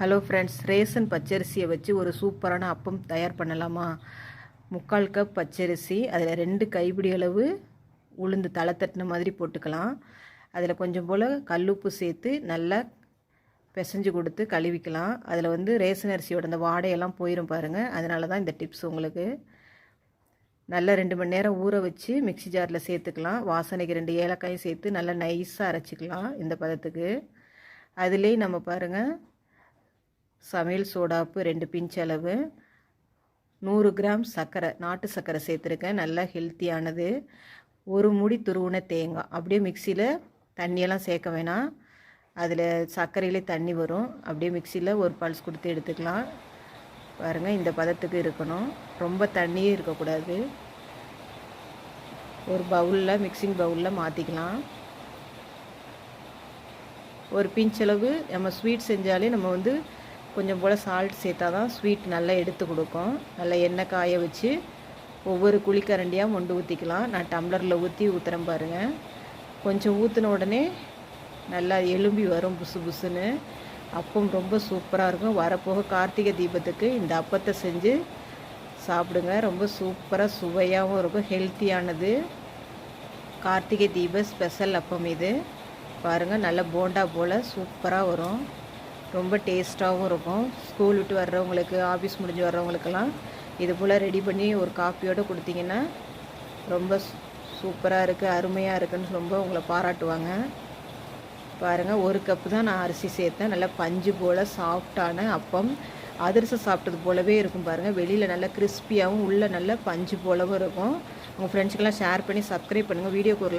Hello friends ration பச்சரிசியை வச்சு ஒரு சூப்பரான அப்பம் தயார் பண்ணலாமா? முக்கால் கப் பச்சரிசி அதில் ரெண்டு கைப்பிடி அளவு உளுந்து தலை தட்டின மாதிரி போட்டுக்கலாம். அதில் கொஞ்சம் போல் கல்லுப்பு சேர்த்து நல்லா பிசைஞ்சு கொடுத்து கழுவிக்கலாம். அதில் வந்து ரேசன் அரிசியோட அந்த வாடையெல்லாம் போயிடும் பாருங்கள் அதனால தான் இந்த டிப்ஸ் உங்களுக்கு. நல்லா ரெண்டு மணி நேரம் ஊற வச்சு மிக்சி ஜாரில் சேர்த்துக்கலாம். வாசனைக்கு ரெண்டு ஏலக்காயும் சேர்த்து நல்லா நைஸாக அரைச்சிக்கலாம் இந்த பதத்துக்கு. அதுலேயே நம்ம பாருங்கள் சமையல் சோடாப்பு ரெண்டு பிஞ்ச் அளவு நூறு கிராம் சர்க்கரை நாட்டு சர்க்கரை சேர்த்துருக்கேன். நல்லா ஹெல்த்தியானது. ஒரு முடி துருவுன தேங்காய். அப்படியே மிக்சியில் தண்ணியெல்லாம் சேர்க்க வேணாம். அதில் சர்க்கரையிலே தண்ணி வரும். அப்படியே மிக்சியில் ஒரு பல்ஸ் கொடுத்து எடுத்துக்கலாம். பாருங்கள் இந்த பதத்துக்கு இருக்கணும். ரொம்ப தண்ணியே இருக்கக்கூடாது. ஒரு பவுலில் மிக்சிங் பவுலில் மாற்றிக்கலாம் ஒரு பிஞ்ச் அளவு நம்ம ஸ்வீட் செஞ்சாலே நம்ம வந்து கொஞ்சம் போல் சால்ட் சேர்த்தா தான் ஸ்வீட் நல்லா எடுத்து கொடுக்கும். நல்லா எண்ணெய் காய வச்சு ஒவ்வொரு குழிக்கரண்டியாக மொண்டு ஊற்றிக்கலாம் நான் டம்ளரில் ஊற்றி ஊற்றுறேன் பாருங்கள் கொஞ்சம் ஊற்றின உடனே நல்லா எலும்பி வரும் புசு புசுன்னு. அப்பம் ரொம்ப சூப்பராக இருக்கும். வரப்போக கார்த்திகை தீபத்துக்கு இந்த அப்பத்தை செஞ்சு சாப்பிடுங்க. ரொம்ப சூப்பராக சுவையாகவும் இருக்கும். ஹெல்த்தியானது கார்த்திகை தீப ஸ்பெஷல் அப்பம் இது. பாருங்கள் நல்ல போண்டா போல் சூப்பராக வரும். ரொம்ப டேஸ்ட்டாகவும் இருக்கும். ஸ்கூல் விட்டு வர்றவங்களுக்கு ஆஃபீஸ் முடிஞ்சு வர்றவங்களுக்கெல்லாம் இது போல் ரெடி பண்ணி ஒரு காப்பியோடு கொடுத்தீங்கன்னா ரொம்ப சூப்பராக இருக்குது அருமையாக இருக்குன்னு ரொம்ப உங்களை பாராட்டுவாங்க. பாருங்கள் ஒரு கப்பு தான் நான் அரிசி சேர்த்தேன். நல்லா பஞ்சு போல் சாஃப்டான அப்பம். அதிரசம் சாப்பிட்டது போலவே இருக்கும் பாருங்கள் வெளியில் நல்லா கிறிஸ்பியாகவும் உள்ளே நல்லா பஞ்சு போலவும் இருக்கும். உங்கள் ஃப்ரெண்ட்ஸுக்கெல்லாம் ஷேர் பண்ணி சப்ஸ்கிரைப் பண்ணுங்கள் வீடியோக்கு ஒரு